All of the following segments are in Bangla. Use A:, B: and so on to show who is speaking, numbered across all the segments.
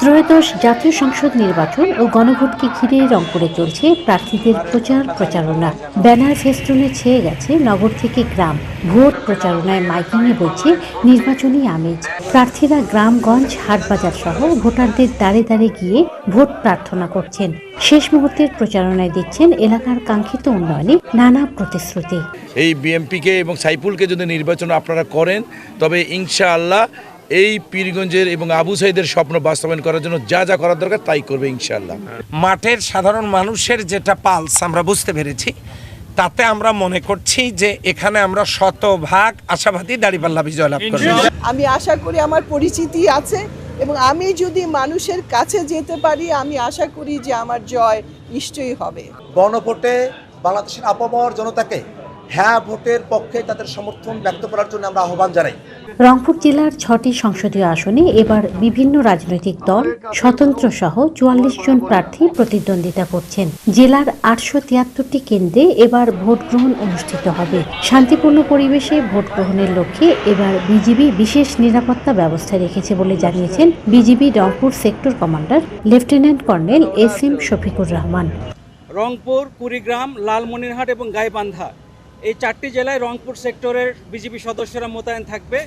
A: ত্রয়োদশ জাতীয় সংসদ নির্বাচন ও গণভোটকে ঘিরে রংপুরে চলছে প্রার্থীদের প্রচার প্রচারণা। ব্যানার ফেস্টুনে ছেয়ে গেছে নগর থেকে গ্রাম। ভোট প্রচারণায় মাইকিংয়ে বইছে নির্বাচনী আমেজ। প্রার্থীরা গ্রামগঞ্জ হাটবাজার সহ ভোটারদের দাঁড়ে দাঁড়ে গিয়ে ভোট প্রার্থনা করছেন। শেষ মুহূর্তের প্রচারণায় দিচ্ছেন এলাকার কাঙ্ক্ষিত উন্নয়নে নানা প্রতিশ্রুতি।
B: এই বিএমপিকে এবং সাইফুলকে যদি নির্বাচন আপনারা করেন তবে ইনশাআল্লাহ এই পীরগঞ্জের এবং আবু সাইদের স্বপ্ন বাস্তবায়ন করার জন্য যা যা করার দরকার তাই করবে ইনশাল্লাহ
C: মাঠের সাধারণ মানুষের যেটা পালস আমরা বুঝতে পেরেছি। তাতে আমরা মনে করছি যে এখানে আমরা শতভাগ আশাবাদী দাঁড়িপাল্লা বিজয় লাভ করব।
D: আমি আশা করি আমার পরিচিতি আছে এবং আমি যদি মানুষের কাছে যেতে পারি আমি আশা করি যে আমার জয় নিশ্চয়ই হবে।
E: গণভোটে বাংলাদেশের আপামর জনতাকে হ্যাঁ ভোটের পক্ষে তাদের সমর্থন ব্যক্ত করার জন্য আমরা আহ্বান জানাই।
A: রংপুর জেলার ছটি সংসদীয় আসনে এবার বিভিন্ন রাজনৈতিক দল স্বতন্ত্র সহ চুয়াল্লিশ জন প্রার্থী প্রতিদ্বন্দ্বিতা করছেন। জেলার আটশো তিয়াত্তরটি কেন্দ্রে এবার ভোট গ্রহণ অনুষ্ঠিত হবে। শান্তিপূর্ণ পরিবেশে ভোট গ্রহণের লক্ষ্যে এবার বিজিবি বিশেষ নিরাপত্তা ব্যবস্থা রেখেছে বলে জানিয়েছেন BGB Rangpur sector commander lieutenant colonel S M Shafiqur Rahman.
F: Rangpur Kurigram Lalmonirhat এবং গাইবান্ধা এই চারটি জেলায় রংপুর সেক্টরের বিজেপি সদস্যরা মোতায়েন থাকবে।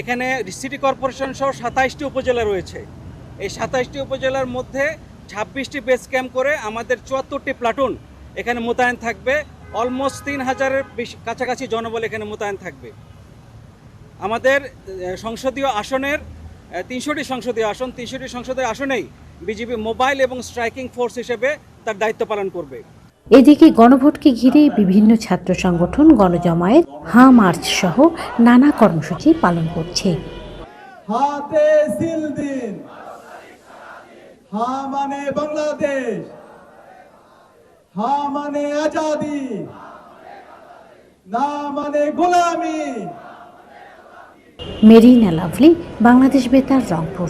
F: এখানে সিটি কর্পোরেশন সহ সাতাইশটি উপজেলা রয়েছে। এই সাতাইশটি উপজেলার মধ্যে ছাব্বিশটি বেস ক্যাম্প করে আমাদের চুয়াত্তরটি প্লাটুন এখানে মোতায়েন থাকবে। অলমোস্ট তিন হাজারের কাছাকাছি জনবল এখানে মোতায়েন থাকবে। আমাদের সংসদীয় আসনের তিনশোটি সংসদীয় আসন। তিনশোটি সংসদীয় আসনেই বিজেপি মোবাইল এবং স্ট্রাইকিং ফোর্স হিসেবে তার দায়িত্ব পালন করবে।
A: এদিকে গণভোটকে ঘিরে বিভিন্ন ছাত্র সংগঠন গণজমায়েত হা মার্চ সহ নানা কর্মসূচি পালন করছে।
G: হাতে সিল দিন। হা মানে বাংলাদেশ। হা মানে আজাদি। না মানে গোলামি।
A: মেরিনা লাভলি বাংলাদেশ বেতার রংপুর।